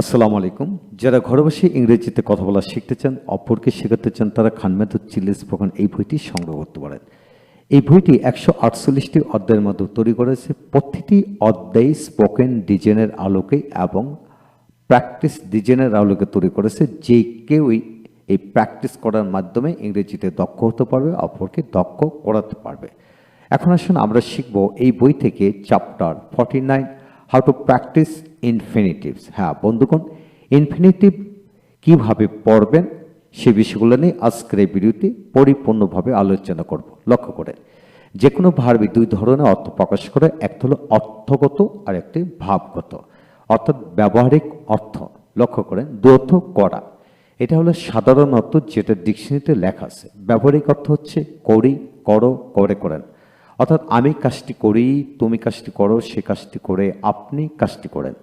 আসসালামু আলাইকুম। যারা ঘরে বসে ইংরেজিতে কথা বলা শিখতে চান, অপরকে শেখাতে চান, তারা খান মেথড চিল্লি স্পোকেন এই বইটি সংগ্রহ করতে পারেন। এই বইটি একশো আটচল্লিশটি অধ্যায়ের মধ্যে তৈরি করেছে প্রতিটি অধ্যায় স্পোকেন ডিজাইনের আলোকে এবং প্র্যাকটিস ডিজাইনের আলোকে তৈরি করেছে যে কেউই এই প্র্যাকটিস করার মাধ্যমে ইংরেজিতে দক্ষ হতে পারবে, অপরকে দক্ষ করাতে পারবে। এখন আসুন আমরা শিখব এই বই থেকে chapter forty nine how to practise infinitives হ্যাঁ বন্ধুগণ ইনফিনিটিভ কীভাবে পড়বেন সে বিষয়গুলো নিয়ে আজকের এই ভিডিওতে পরিপূর্ণভাবে আলোচনা করব। লক্ষ্য করে যে কোনো ভার্বই দুই ধরনের অর্থ প্রকাশ করে, একটা হলো অর্থগত আর একটি ভাবগত। অর্থাৎ ব্যবহারিক অর্থ। লক্ষ্য করেন দ্রুত করা। এটা হলো সাধারণ অর্থ যেটা ডিকশনারিতে লেখা আছে। ব্যবহারিক অর্থ হচ্ছে করি, করো, করে করেন। অর্থাৎ আমি কাজটি করি, তুমি কাজটি করো, সে কাজটি করে, আপনি কাজটি করেন।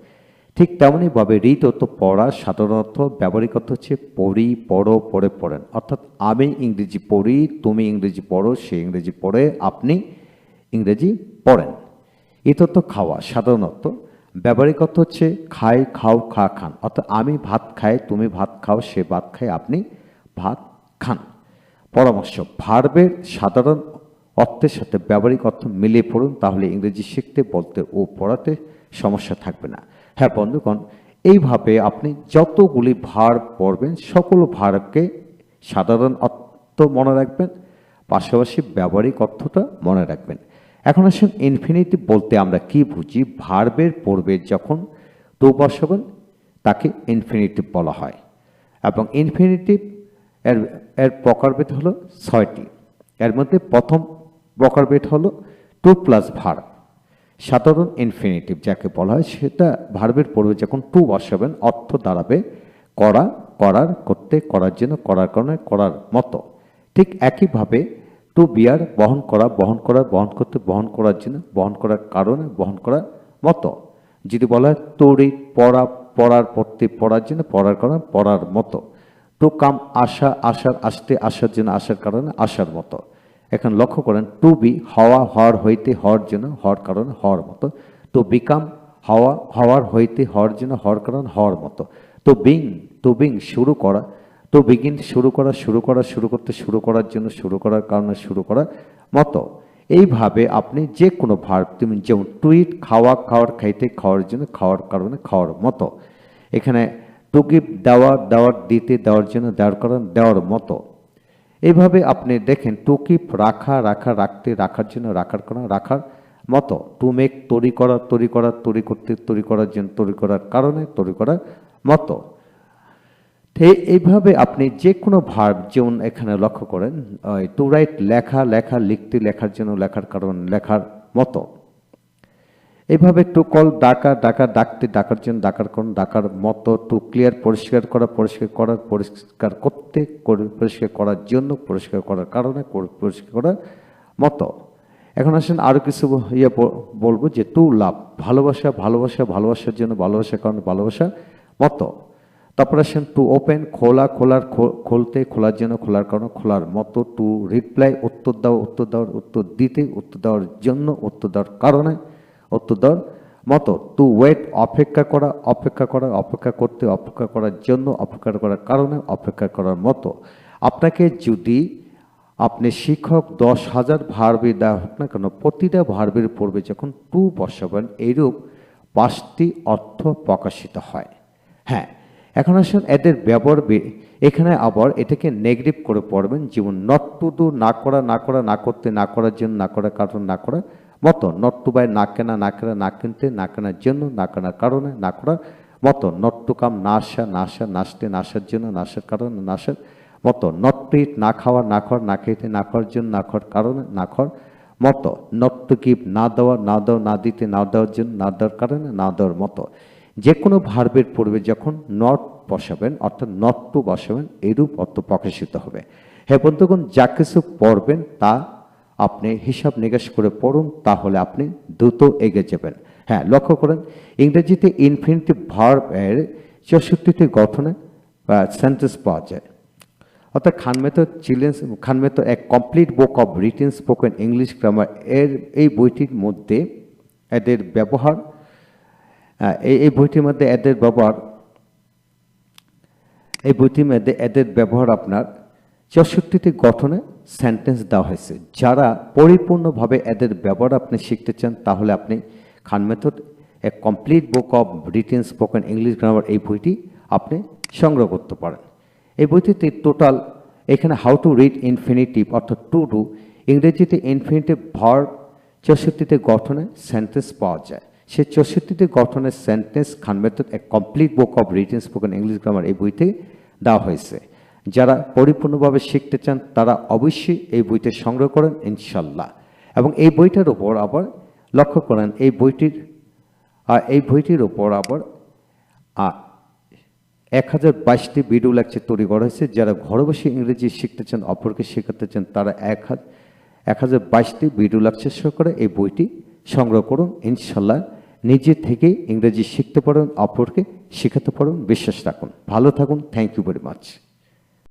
ঠিক তেমনইভাবে রিত অর্থ পড়া সাধারণত ব্যবহারিক অর্থ হচ্ছে পড়ি, পড়ো, পড়ে পড়েন। অর্থাৎ আমি ইংরেজি পড়ি, তুমি ইংরেজি পড়ো, সে ইংরেজি পড়ে, আপনি ইংরেজি পড়েন। এত তো খাওয়া সাধারণত ব্যবহারিক অর্থ হচ্ছে খাই, খাও, খা, খান। অর্থাৎ আমি ভাত খাই, তুমি ভাত খাও, সে ভাত খায়, আপনি ভাত খান। পরামর্শ, ভার্বের সাধারণ অর্থের সাথে ব্যবহারিক অর্থ মিলিয়ে পড়ুন, তাহলে ইংরেজি শিখতে, বলতে ও পড়াতে সমস্যা থাকবে না। হ্যাঁ বন্ধুগণ, এইভাবে আপনি যতগুলি ভার পড়বেন, সকল ভারকে সাধারণ অর্থ মনে রাখবেন, পাশাপাশি ব্যবহারিক অর্থটা মনে রাখবেন। এখন আসুন ইনফিনিটিভ বলতে আমরা কি বুঝি? ভার্বের পূর্বে যখন তো বসাবেন, তাকে ইনফিনিটিভ বলা হয়। এবং ইনফিনিটিভ এর এর প্রকারভেদ হলো ছয়টি। এর মধ্যে প্রথম প্রকারভেদ হলো টু প্লাস ভার, সাধারণ ইনফিনিটিভ যাকে বলা হয়, সেটা ভার্বের পড়বে যখন টু বসাবেন, অর্থ দাঁড়াবে করা, করার, করতে, করার জন্য, করার কারণে, করার মতো। ঠিক একইভাবে টু বিয়ার বহন করা বহন করা, বহন করতে, বহন করার জন্য, বহন করার কারণে, বহন করার মতো। যদি বলা হয় তৈরি পড়া, পড়ার পড়তে, পড়ার জন্য, পড়ার কারণে, পড়ার মতো। টু কাম আসা আসার আসতে, আসার জন্য, আসার কারণে, আসার মতো। এখন লক্ষ্য করেন টু বি হওয়া, হওয়ার হইতে হওয়ার জন্য, হওয়ার কারণে, হওয়ার মতো। তো বিকাম হওয়া, হওয়ার হইতে হওয়ার জন্য, হওয়ার কারণ, হওয়ার মতো। তো বিং তো বিং শুরু করা। তো বিগিন শুরু করা শুরু করা, শুরু করতে, শুরু করার জন্য, শুরু করার কারণে, শুরু করার মতো। এইভাবে আপনি যে কোনো ভার্ব তুমি যেমন টুইট খাওয়া, খাওয়ার, খাইতে, খাওয়ার জন্য, খাওয়ার কারণে, খাওয়ার মতো। এখানে টু গিভ দেওয়ার দেওয়ার, দিতে, দেওয়ার জন্য, দেওয়ার কারণ, দেওয়ার মতো। এইভাবে আপনি দেখেন টু কিপ রাখা রাখা, রাখতে, রাখার জন্য, রাখার কারণ রাখার মতো। টু মেক তৈরি করা তৈরি করা, তৈরি করতে, তৈরি করার জন্য, তৈরি করার কারণে, তৈরি করার মতো। এইভাবে আপনি যে কোনো ভার্ব যেমন এখানে লক্ষ্য করেন টু রাইট লেখা লেখা, লিখতে, লেখার জন্য, লেখার কারণ, লেখার মতো। এইভাবে টু কল ডাকা ডাকা, ডাকতে, ডাকার জন্য ডাকার কারণ ডাকার মতো টু ক্লিয়ার পরিষ্কার করা, পরিষ্কার করার, পরিষ্কার করতে, করে- পরিষ্কার করার জন্য, পরিষ্কার করার কারণে পরিষ্কার করার মতো। এখন আসেন আরও কিছু ইয়ে বলব যে টু লাভ, ভালোবাসা ভালোবাসা, ভালোবাসার জন্য ভালোবাসার কারণে ভালোবাসা মতো। তারপর আসেন টু ওপেন, খোলা, খোলার খুলতে, খোলার জন্য, খোলার কারণে খোলার মতো টু রিপ্লাই, উত্তর দেওয়া উত্তর দেওয়ার উত্তর দিতে, উত্তর দেওয়ার জন্য, উত্তর দেওয়ার কারণে দেওয়ার মতো টু ওয়েট অপেক্ষা করা অপেক্ষা করা, অপেক্ষা করতে, অপেক্ষা করার জন্য, অপেক্ষা করার কারণে, অপেক্ষা করার মতো। আপনাকে যদি আপনি শিক্ষক দশ হাজার ভার্বে দেওয়া হোক না কেন, প্রতিটা ভার্বের পূর্বে যখন টু বসাবেন, এইরূপ পাঁচটি অর্থ প্রকাশিত হয়। হ্যাঁ এখন আসুন এদের ব্যবহার এখানে আবার এটাকে নেগেটিভ করে পড়বেন, যেমন নট টু ডু না করা না করা, না করতে, না করার জন্য, না করার কারণ, না করার মতো নট টু বাই না কেনা না কেনা না কিনতে না কেনার জন্য না কেনার কারণে না করার মতো নট টু কাম না আসা না আসা নাচতে না আসার জন্য না আসার কারণে না আসার মতো নট টু ইট না খাওয়া না খাওয়ার না খেতে না খাওয়ার জন্য না খাওয়ার কারণে না খাওয়ার মতো নট টু গিভ না দেওয়া না দেওয়া, না দিতে, না দেওয়ার জন্য না দেওয়ার কারণে, না দেওয়ার মতো। যে কোনো ভার্বের পূর্বে যখন নট বসাবেন, অর্থাৎ নট টু বসাবেন, এরূপ অর্থ প্রকাশিত হবে। হ্যাঁ বন্ধুগণ, যা কিছু পড়বেন তা আপনি হিসাব নিকাশ করে পড়ুন, তাহলে আপনি দ্রুত এগিয়ে যাবেন। হ্যাঁ লক্ষ্য করেন, ইংরেজিতে ইনফিনিটিভ ভার্ব এর চৌষট্টিটি গঠনে সেন্টেন্স পাওয়া যায়। অর্থাৎ খানমেতো চিলড্রেন্স খানমেতো এক complete book of written spoken English grammar এর এই বইটির মধ্যে এদের ব্যবহার এই এই বইটির মধ্যে এদের ব্যবহার, এই বইটির মধ্যে এদের ব্যবহার আপনার চৌষট্টিটি গঠনে সেন্টেন্স দেওয়া হয়েছে। যারা পরিপূর্ণভাবে এদের ব্যবহার আপনি শিখতে চান, তাহলে আপনি Khan method a complete book of written spoken English grammar এই বইটি আপনি সংগ্রহ করতে পারেন। এই বইটিতে টোটাল এখানে হাউ টু রিড ইনফিনিটিভ অর্থাৎ টু টু ইংরেজিতে ইনফিনিটিভ ভার চৌষট্টিতে গঠনে সেন্টেন্স পাওয়া যায়। সে চৌষট্টিতে গঠনের sentence Khan method a complete book of written spoken English grammar এই বইতে দেওয়া হয়েছে। যারা পরিপূর্ণভাবে শিখতে চান, তারা অবশ্যই এই বইটি সংগ্রহ করেন ইনশাল্লাহ এবং এই বইটার উপর আবার লক্ষ্য করেন, এই বইটির, আর এই বইটির উপর আবার এক হাজার বাইশটি ভিডিও লেকচার তৈরি করা হয়েছে। যারা ঘরে বসে ইংরেজি শিখতে চান, অপরকে শেখাতে চান, তারা এক এক হাজার বাইশটি ভিডিও লেকচার করে এই বইটি সংগ্রহ করুন ইনশাল্লাহ নিজে থেকেই ইংরেজি শিখতে পারেন, অপরকে শেখাতে পারেন, বিশ্বাস রাখুন। ভালো থাকুন, থ্যাংক ইউ ভেরি মাচ।